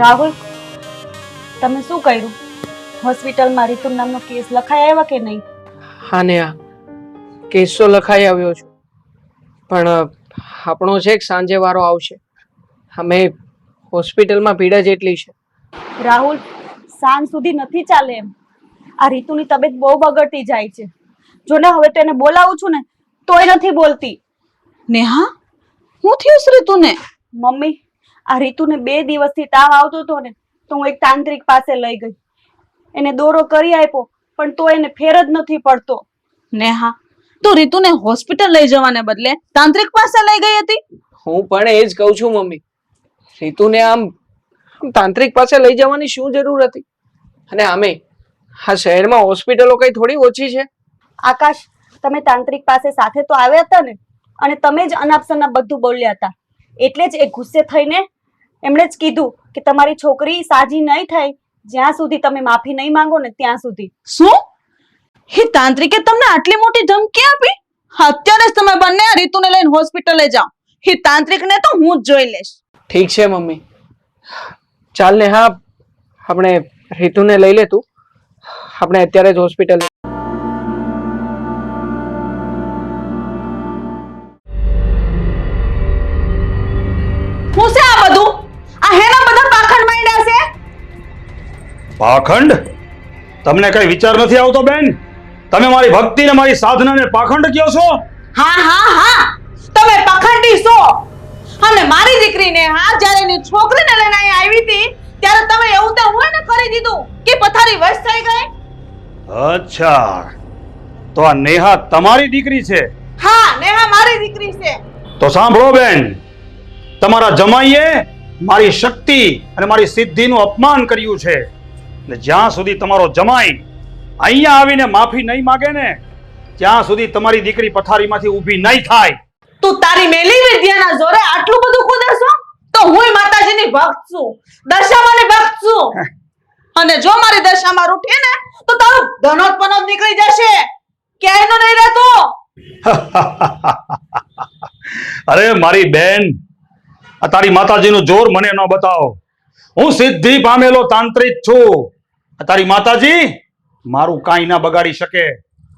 રાહુલ તમે શું કર્યું? હોસ્પિટલમાં રીતુ નામનો કેસ લખાઈ આવ્યા કે નહીં? હા ને આ કેસ તો લખાઈ આવ્યો છું. પણ આપણો છે સાંજે વારો આવશે. અમે હોસ્પિટલમાં ભીડ જ એટલી છે. રાહુલ સાંજ સુધી નથી ચાલે એમ. આ રીતુની તબિયત બહુ બગડતી જાય છે. જો ને હવે તો એને બોલાવું છું ને તોય નથી બોલતી. નેહા હું થયું શ્રી તું ને મમ્મી આ રીતુને બે દિવસથી તાવ આવતો હતો ને તો હું એક તાંત્રિક પાસે લઈ ગઈ. એને દોરો કરી આપ્યો પણ તો એને ફેર જ નથી પડતો. નેહા તો રીતુને હોસ્પિટલ લઈ જવાને બદલે તાંત્રિક પાસે લઈ ગઈ હતી? હું પણ એ જ કહું છું મમ્મી. રીતુને આમ આમ તાંત્રિક પાસે લઈ જવાની શું જરૂર હતી? અને આમે આ શહેરમાં હોસ્પિટલો કઈ થોડી ઓછી છે? આકાશ તમે તાંત્રિક પાસે સાથે તો આવ્યા હતા ને અને તમે જ અનાપસના બધું બોલ્યા હતા. એટલે જ એ ગુસ્સે થઈને એમણે જ કીધું કે તમારી છોકરી સાજી નહીં થાય જ્યાં સુધી તમે માફી નહીં માંગો ને ત્યાં સુધી. શું? હે તાંત્રિકે તમને આટલી મોટી ધમકી આપી? અત્યારે જ તમે બંને આ રીતુને લઈને હોસ્પિટલે જાઓ. હે તાંત્રિકને તો હું જ જોઈ લઈશ. ઠીક છે મમ્મી. ચાલ ને હા આપણે રીતુને લઈ લે તું. આપણે અત્યારે જ હોસ્પિટલ પાખંડ? તમને કઈ વિચાર નથી આવતો બેન? તમે મારી ભક્તિ ને મારી સાધનાને પાખંડ કયો છો? હા હા હા. તમે પાખંડી છો. અને મારી દીકરીને હા જ્યારે એની છોકરીને લઈને અહીં આવી હતી ત્યારે તમે એવું તે હું ને કરી દીધું કે પથારી વશ થઈ ગઈ? અચ્છા. તો આ નેહા તમારી દીકરી છે? હા નેહા મારી દીકરી છે. તો સાંભળો બેન તમારા જમાઈએ મારી શક્તિ અને મારી સિદ્ધિનું અપમાન કર્યું છે. ને જ્યાં સુધી તમારો જમાઈ અહીંયા આવીને માફી નહીં માગે ને ત્યાં સુધી તમારી દીકરી પથારીમાંથી ઊભી નહીં થાય. તું તારી મેલી વિદ્યાના જોરે આટલું બધું કૂદે તો હુંય માતાજીની ભક્ત છું દશામાની ભક્ત છું. અને જો મારી દશામાં રૂઠે ને તો તારું ધનોત પનોત નીકળી જશે. ક્યાંયનો નહીં રહેતો. અરે મારી બેન આ તારી માતાજીનું જોર મને ન બતાવો. હું સિદ્ધિ પામેલો તાંત્રિક છું. તારી માતાજી? મારું કાંઈ ના બગાડી શકે.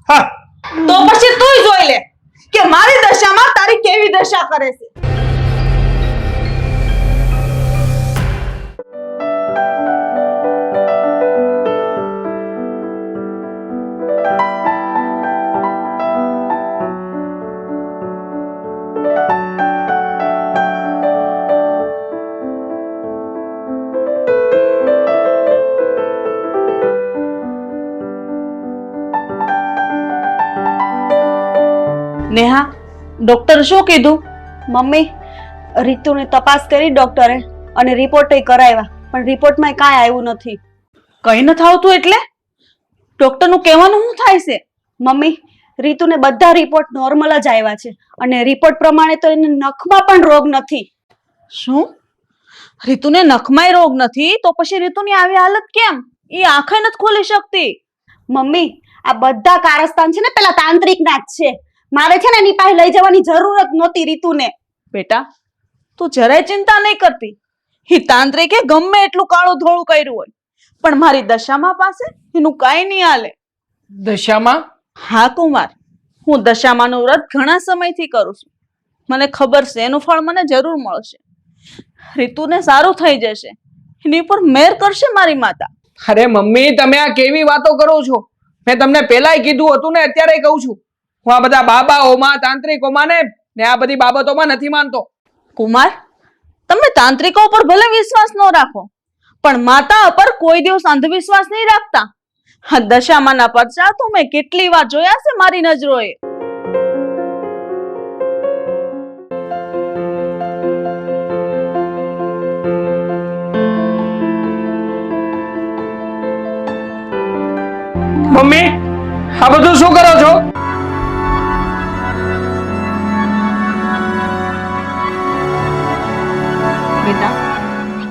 હા. તો પછી તું જોઈ લે કે મારી દશામાં તારી કેવી દશા કરે છે? ડોક્ટર શું કીધું? મમ્મી રીતુની તપાસ કરી ડોક્ટરે અને રિપોર્ટ કરાવ્યા પણ રિપોર્ટમાં કાંઈ આવ્યું નથી. કઈ ન થાવતું એટલે? ડોક્ટરનું કહેવાનું શું થાય છે? મમ્મી રીતુને બધા રિપોર્ટ નોર્મલ જ આવ્યા છે અને રિપોર્ટ પ્રમાણે તો એને નખમાં પણ રોગ નથી. શું? રીતુને નખમાંય રોગ નથી? તો પછી રીતુની આવી હાલત કેમ? એ આંખે નથી ખોલી શકતી. મમ્મી આ બધા કારસ્તાન છે ને પેલા તાંત્રિકના જ છે. મારે છે ને એની પાસે લઈ જવાની જરૂરત નહોતી રીતુને. બેટા તું જરાય ચિંતા નહીં કરતી. હી તાંત્રિકે ગમે એટલું કાળું ધોળું કર્યું હોય. પણ મારી દશામાં પાસે એનું કાંઈ નહીં હાલે. દશામાં? હા કુમાર હું દશામાનું વ્રત ઘણા સમયથી કરું છું. મને ખબર છે એનું ફળ મને જરૂર મળશે. રીતુને સારું થઈ જશે. એની ઉપર મેર કરશે મારી માતા. અરે મમ્મી તમે આ કેવી વાતો કરો છો? મેં તમને પહેલાય કીધું હતું ને અત્યારે કહું છું. હું આ બધા બાબાઓમાં તાંત્રિકોમાં ને ને આ બધી બાબતોમાં નથી માનતો. કુમાર તમે તાંત્રિકો ઉપર ભલે વિશ્વાસ ન રાખો પણ માતા ઉપર કોઈ દિવસ અંધવિશ્વાસ નહીં રાખતા. દશામાના પરચા તો મેં કેટલી વાર જોયા છે મારી નજરોએ. મમ્મી આ બધું શું કરો છો?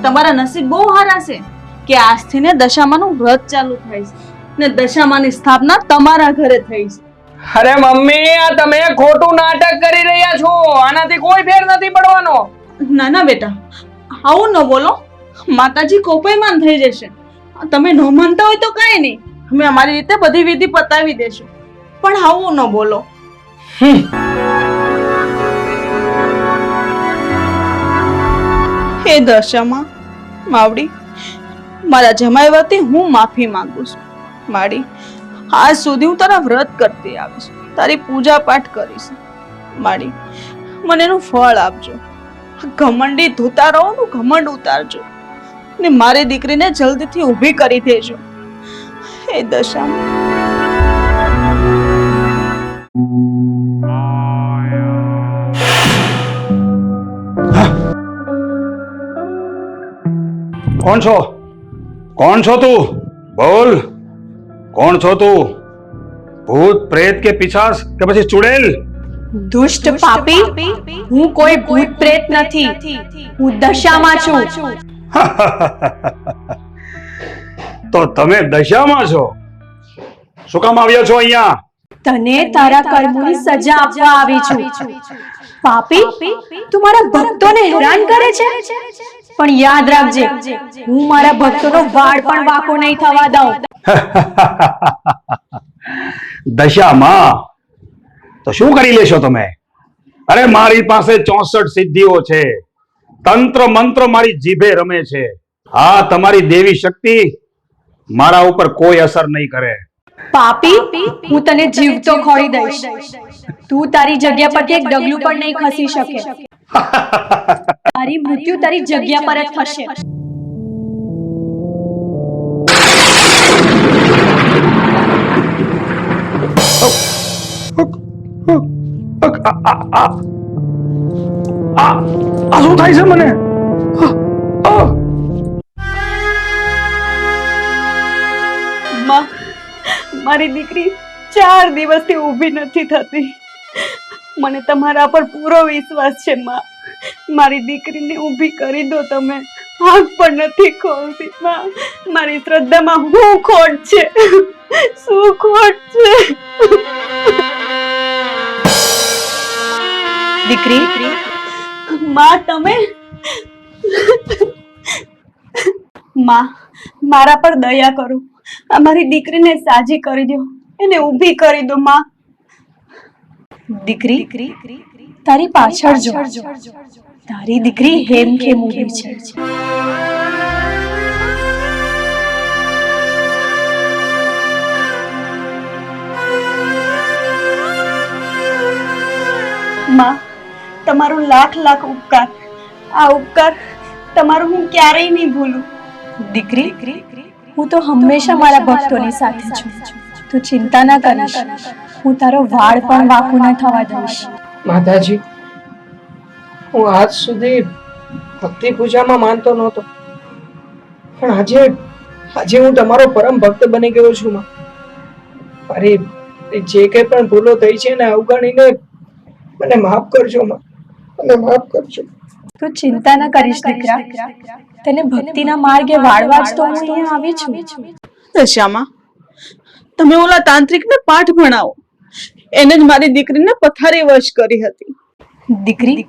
તમારા નસીબ બહુ સારા છે કે આજથી ને દશામાનું વ્રત ચાલુ થાય છે ને દશામાની સ્થાપના તમારા ઘરે થઈ છે. અરે મમ્મી આ તમે ખોટું નાટક કરી રહ્યા છો. આનાથી કોઈ ફેર નથી પડવાનો. ના ના બેટા આવું ન બોલો. માતાજી કોપયમાન થઈ જશે. તમે ન માનતા હોય તો કાંઈ નહીં. અમે અમારી રીતે બધી વિધિ પતાવી દેશું. પણ આવું ન બોલો. હે દશામાં માવડી, મારા જમાઈ વતી હું માફી માંગુ છું. માડી, આજ સુધી હું તારા વ્રત કરતી આવીશ તારી પૂજા પાઠ કરીશ. માડી, મને એનું ફળ આપજો. ઘમંડી ધોતા ધોતારાઓનું ઘમંડ ઉતારજો. ને મારી દીકરીને જલ્દીથી ઊભી કરી દેજો. હે દશામાં. કોણ છો? કોણ છો તું? બોલ. કોણ છો તું? ભૂત પ્રેત કે પિશાચ કે પછી ચુડેલ? દુષ્ટ પાપી? હું કોઈ ભૂત પ્રેત નથી. હું દશામાં છું. તો તમે દશામાં છો? શું કામ આવ્યા છો અહીંયા? તને તારા કર્મોની સજા આપવા આવી છું. પાપી? તું મારા ભક્તોને હેરાન કરે છે? પણ યાદ રાખજે હું મારા ભક્તોનો વાળ પણ વાકો નહીં થવા દઉં. દશામાં. તો શું કરી લેશો તમે? અરે મારી પાસે ચોસઠ સિદ્ધિઓ છે. તંત્ર મંત્ર મારી જીભે રમે છે. હા તમારી દેવી શક્તિ મારા ઉપર કોઈ અસર નહીં કરે. પાપી હું તને જીવતો ખોડી દઈશ. તું તારી જગ્યા પરથી એક ડગલું પણ નહીં ખસી શકે. તારી મૃત્યુ તારી જગ્યા પર જ થશે આ શું થાય છે મને મારી દીકરી ચાર દિવસથી ઊભી નથી થતી. મને તમારા પર પૂરો વિશ્વાસ છે માં. મારી દીકરીને ઊભી કરી દો તમે. આંખ પણ નથી ખોલતી. માં મારી શ્રદ્ધામાં હું ખોટ છે? શું ખોટ છે? દીકરી? માં તમે? માં મારા પર દયા કરો. આ મારી દીકરીને સાજી કરી દો. એને ઊભી કરી દો માં. દીકરી? તારી પાછળ જો. તારી દીકરી હેમ ખેમ ઊભી છે. માં તમારો લાખ લાખ ઉપકાર. આ ઉપકાર તમારું હું ક્યારેય નહીં ભૂલું. દીકરી હું તો હંમેશા મારા ભક્તોની સાથે છું. તું ચિંતા ના કરીશ. હું તારો વાળ પણ વાકુ ના થવા દઈશ. માતાજી હું આજ સુધી ભક્તિ પૂજામાં માનતો નહોતો. પણ આજે આજે હું તમારો પરમ ભક્ત બની ગયો છું માં. મારી જે કંઈ પણ ભૂલો થઈ છે ને અવગણીને મને માફ કરજો માં. મને માફ કરજો. તું ચિંતા ના કરીશ દીકરા. તને ભક્તિના માર્ગે વાળવા જ તો હું અહીંયા આવી છું. દશામાં તમે ઓલા તાંત્રિકને પાઠ ભણાવો. એને જ મારી દીકરીને પથારી વશ કરી હતી. દીકરી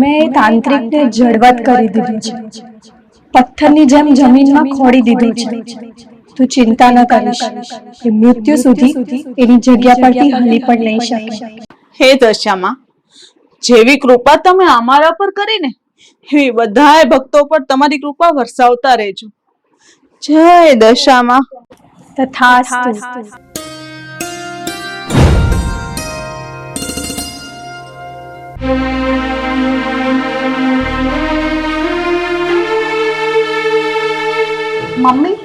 મેં તાંત્રિકને જડવત કરી દીધું છે. પથ્થરની જેમ જમીનમાં ખોડી દીધું છે. તું ચિંતા ન કરીશ એ મૃત્યુ સુધી એની જગ્યા પરથી હલી પણ નહીં શકે. હે દશામાં જેવી કૃપા તમે અમારા પર કરીને એવી બધાય ભક્તો પર તમારી કૃપા વરસાવતા રહેજો. જય દશામાં તથાસ્તુ. મમ્મી,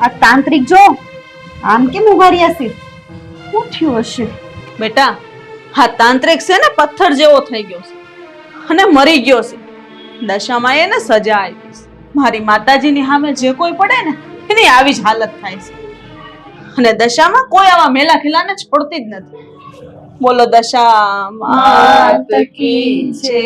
આ તાંત્રિક જો, આમ કેમ ઉઘાડી હશે? શું થયું હશે? બેટા હા તાંત્રિક છે ને પથ્થર જેવો થઈ ગયો છે અને મરી ગયો છે. દશામાં એને સજા આવી છે. મારી માતાજીની સામે જે કોઈ પડે ને, એની આવી જ હાલત થાય છે. અને દશામાં કોઈ આવા મેલા ખેલાને છોડતી જ નથી. બોલો દશા માત કી છે